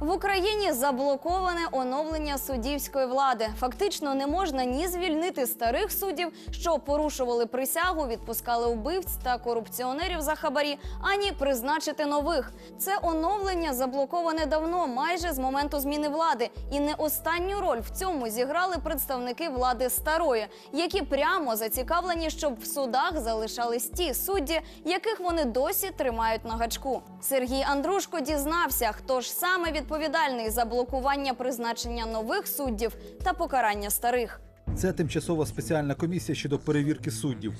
В Україні заблоковане оновлення суддівської влади. Фактично не можна ні звільнити старих суддів, що порушували присягу, відпускали вбивць та корупціонерів за хабарі, ані призначити нових. Це оновлення заблоковане давно, майже з моменту зміни влади. І не останню роль в цьому зіграли представники влади старої, які прямо зацікавлені, щоб в судах залишались ті судді, яких вони досі тримають на гачку. Сергій Андрушко дізнався, хто ж саме відповідальний за блокування призначення нових суддів та покарання старих. Це тимчасова спеціальна комісія щодо перевірки суддів.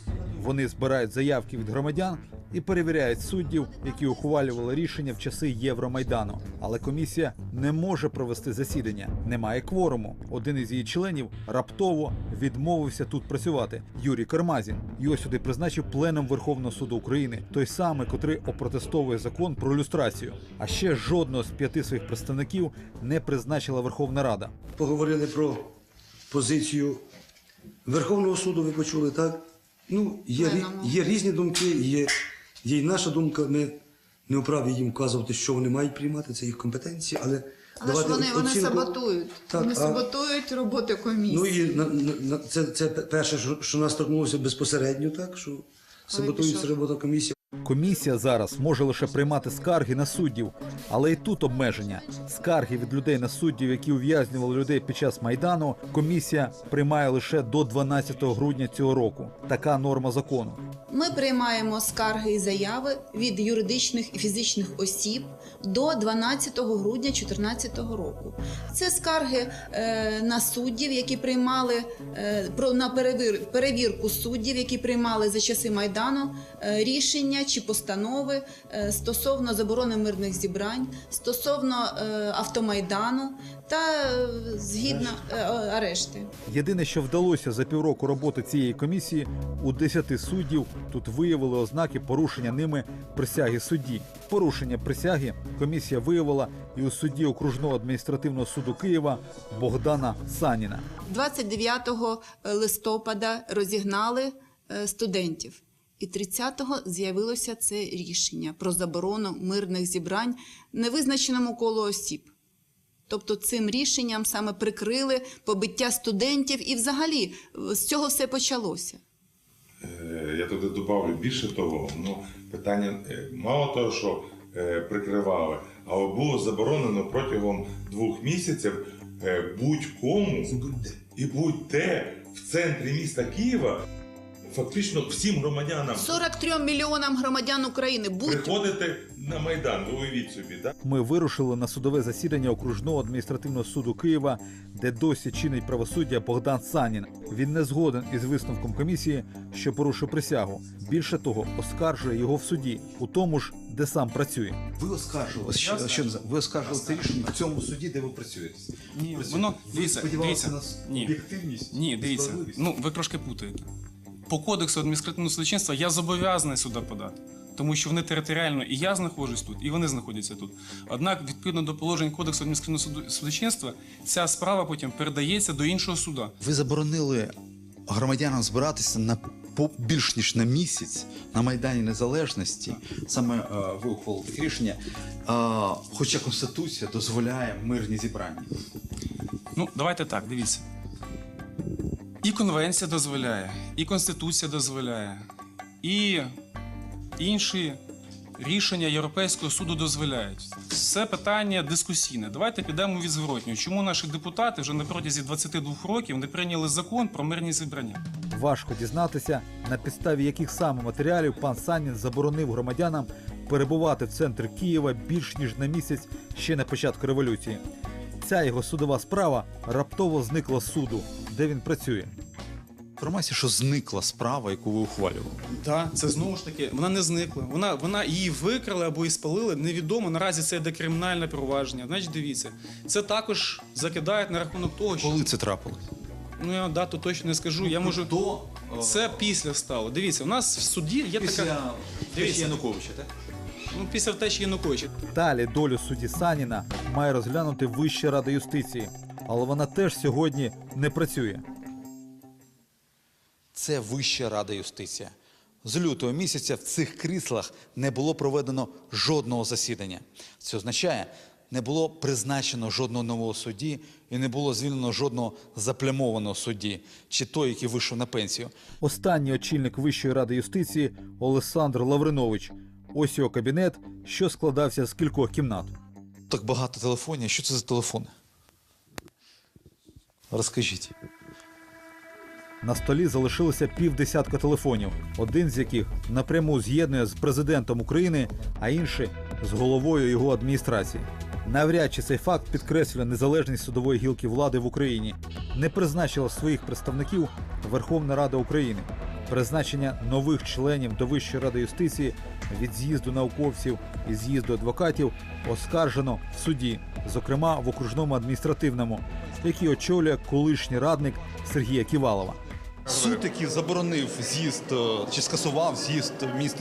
Вони збирають заявки від громадян і перевіряють суддів, які ухвалювали рішення в часи Євромайдану. Але комісія не може провести засідання. Немає кворуму. Один із її членів раптово відмовився тут працювати. Юрій Кармазін. Його сюди призначив пленом Верховного суду України, той самий, котрий опротестовує закон про люстрацію. А ще жодного з п'яти своїх представників не призначила Верховна Рада. поговорили про позицію Верховного суду, ви почули, так? Ну, є, є різні думки, є, є і наша думка. Ми не вправі їм вказувати, що вони мають приймати, це їх компетенції, але, Але ж вони, вони оцінку- саботують. Так, вони а- саботують роботи комісії. Ну і на, на, на, це, це перше, що, що нас торкнулося безпосередньо, так, що саботується робота комісії. Комісія зараз може лише приймати скарги на суддів, але і тут обмеження. Скарги від людей на суддів, які ув'язнювали людей під час майдану. Комісія приймає лише до 12 грудня цього року. Така норма закону. Ми приймаємо скарги і заяви від юридичних і фізичних осіб до 12 грудня 2014 року. Це скарги е, на суддів, які приймали е, про на перевір, перевірку суддів, які приймали за часи майдану е, рішення чи постанови е, стосовно заборони мирних зібрань, стосовно е, автомайдану та е, згідно арешти. Єдине, що вдалося за півроку роботи цієї комісії, у 10 суддів тут виявили ознаки порушення ними присяги судді. Порушення присяги комісія виявила і у судді окружного адміністративного суду Києва Богдана Саніна. 29 листопада розігнали студентів. І 30-го з'явилося це рішення про заборону мирних зібрань невизначеному колу осіб. Тобто цим рішенням саме прикрили побиття студентів, і взагалі е, з цього все почалося. Е, Я туди добавлю більше того, ну питання е, мало того, що прикривали, але було заборонено протягом двох місяців будь-кому і будь-де в центрі міста Києва, фактично всім громадянам 43 мільйонам громадян України будь приходити на майдан. Ви уявіть собі, так? Ми вирушили на судове засідання окружного адміністративного суду Києва, де досі чинить правосуддя Богдан Санін. Він не згоден із висновком комісії, що порушив присягу. Більше того, оскаржує його в суді, у тому ж, де сам працює. Ви оскаржували, що, що не ви оскаржували це рішення в цьому суді, де ви працюєте. Ні, Працюєте. воно ви дивіться, сподівалися дивіться. на Ні. об'єктивність, Ні, дивіться. справедливість? Ну ви трошки путаєте. По кодексу адміністративного судочинства я зобов'язаний сюди подати, тому що вони територіально і я знаходжусь тут, і вони знаходяться тут. Однак, відповідно до положень кодексу адміністративного судочинства, ця справа потім передається до іншого суда. Ви заборонили громадянам збиратися на більш ніж на місяць на Майдані Незалежності. Саме е, ви ухвалили рішення. Хоча Конституція дозволяє мирні зібрання. Ну, давайте так, дивіться. І конвенція дозволяє, і Конституція дозволяє, і інші рішення Європейського суду дозволяють. Це питання дискусійне. Давайте підемо від зворотнього. Чому наші депутати вже на протязі 22 років не прийняли закон про мирні зібрання? Важко дізнатися, на підставі яких саме матеріалів пан Санін заборонив громадянам перебувати в центрі Києва більш ніж на місяць ще на початку революції. Ця його судова справа раптово зникла з суду, де він працює. Інформація, що зникла справа, яку ви ухвалювали. Так, це знову ж таки, вона не зникла. Вона, вона її викрали або і спалили. Невідомо. Наразі це йде кримінальне провадження. Значить, дивіться, це також закидають на рахунок того, що Коли це трапилось? ну я дату точно не скажу. Я можу До це після стало. Дивіться, у нас в суді є така. Дивіться. Януковича, так? Ну, після втечі Януковича. Далі долю судді Саніна має розглянути Вища рада юстиції, але вона теж сьогодні не працює. Це Вища рада юстиція. З лютого місяця в цих кріслах не було проведено жодного засідання. Це означає, не було призначено жодного нового судді і не було звільнено жодного заплямованого судді, чи той, який вийшов на пенсію. Останній очільник Вищої ради юстиції Олександр Лавринович. Ось його кабінет, що складався з кількох кімнат. Так багато телефонів. Що це за телефони? Розкажіть. На столі залишилося півдесятка телефонів, один з яких напряму з'єднує з президентом України, а інший з головою його адміністрації. Навряд чи цей факт підкреслює незалежність судової гілки влади в Україні. Не призначила своїх представників Верховна Рада України. Призначення нових членів до Вищої ради юстиції від з'їзду науковців і з'їзду адвокатів оскаржено в суді, зокрема в окружному адміністративному, який очолює колишній радник Сергія Ківалова. Суд, який заборонив з'їзд е, чи скасував з'їзд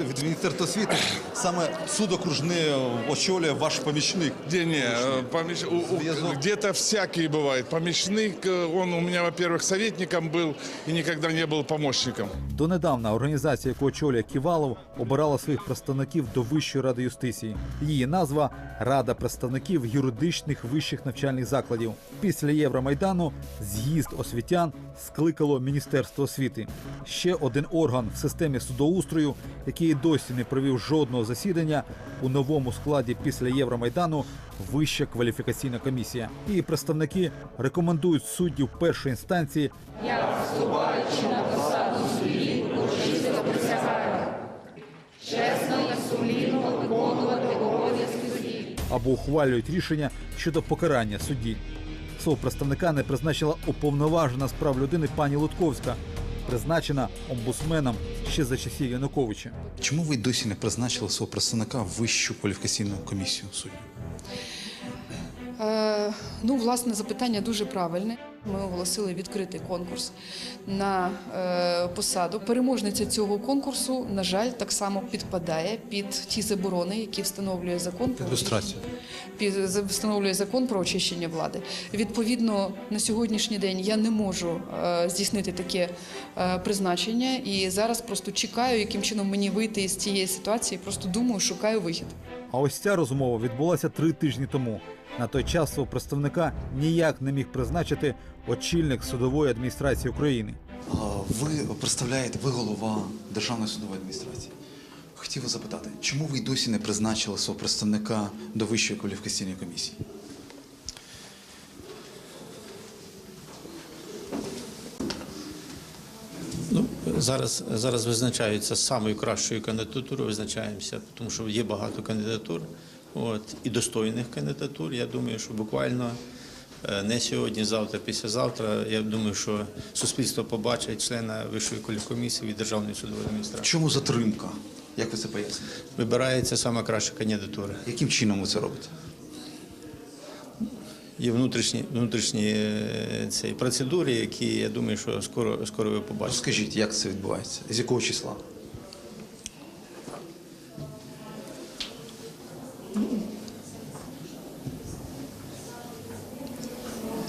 від Міністерства освіти, саме суд окружний е, очолює ваш помічник. Где не, э, помещ- у- у- Зв'язок. где-то всякий бывает. Помощник, э, он у меня, во-первых, советником был и никогда не был помощником. Донедавна організація, яку очолює Ківалов, обирала своїх представників до Вищої ради юстиції. Її назва Рада представників юридичних вищих навчальних закладів. Після Євромайдану з'їзд освітян скликало Міністерство освіти. Ще один орган в системі судоустрою, який і досі не провів жодного засідання у новому складі після Євромайдану. Вища кваліфікаційна комісія. Її представники рекомендують суддів першої інстанції або ухвалюють рішення щодо покарання судді. Свого представника не призначила уповноважена з прав людини пані Лутковська, призначена омбусменом ще за часів Януковича. Чому ви досі не призначили свого представника в вищу кваліфікаційну комісію суддів? Е, ну, власне, запитання дуже правильне. Ми оголосили відкритий конкурс на е, посаду. Переможниця цього конкурсу, на жаль, так само підпадає під ті заборони, які встановлює закон під встановлює закон про очищення влади. Відповідно, на сьогоднішній день я не можу е, здійснити таке е, призначення, і зараз просто чекаю, яким чином мені вийти із цієї ситуації. Просто думаю, шукаю вихід. А ось ця розмова відбулася три тижні тому. На той час свого представника ніяк не міг призначити очільник судової адміністрації України. Ви представляєте, ви голова Державної судової адміністрації. Хотів вас запитати, чому ви й досі не призначили свого представника до Вищої кваліфікаційної комісії? Ну, зараз, зараз визначаються самою кращою кандидатурою, визначаємося, тому що є багато кандидатур от, і достойних кандидатур. Я думаю, що буквально е, не сьогодні, завтра, післязавтра, я думаю, що суспільство побачить члена Вищої кваліфкомісії від Державної судової адміністрації. Чому затримка? Як ви це поясните? Вибирається сама краща кандидатура. Яким чином ви це робите? Є внутрішні, внутрішні е, ці процедури, які я думаю, що скоро, скоро ви побачите. Розкажіть, як це відбувається? З якого числа?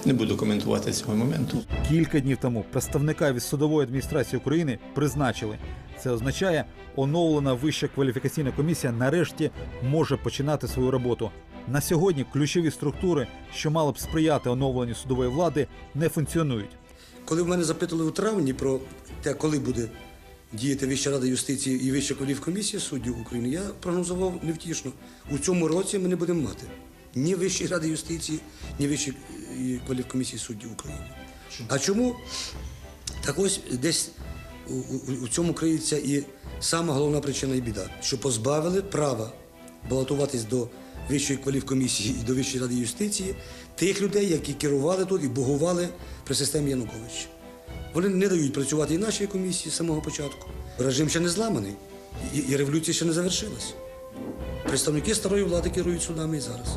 Не буду коментувати цього моменту. Кілька днів тому представника від судової адміністрації України призначили. Це означає, оновлена вища кваліфікаційна комісія нарешті може починати свою роботу. На сьогодні ключові структури, що мали б сприяти оновленню судової влади, не функціонують. Коли в мене запитали у травні про те, коли буде діяти Вища рада юстиції і Вища кваліфкомісія суддів України, я прогнозував невтішно. У цьому році ми не будемо мати ні Вищої ради юстиції, ні Вищої е, кваліфкомісії суддів України. А чому? Так ось десь у, у, цьому криється і сама головна причина і біда, що позбавили права балотуватись до Вищої кваліфкомісії і до Вищої ради юстиції тих людей, які керували тут і богували при системі Януковича. Вони не дають працювати і нашій комісії з самого початку. Режим ще не зламаний, і, і революція ще не завершилась. Представники старої влади керують судами і зараз.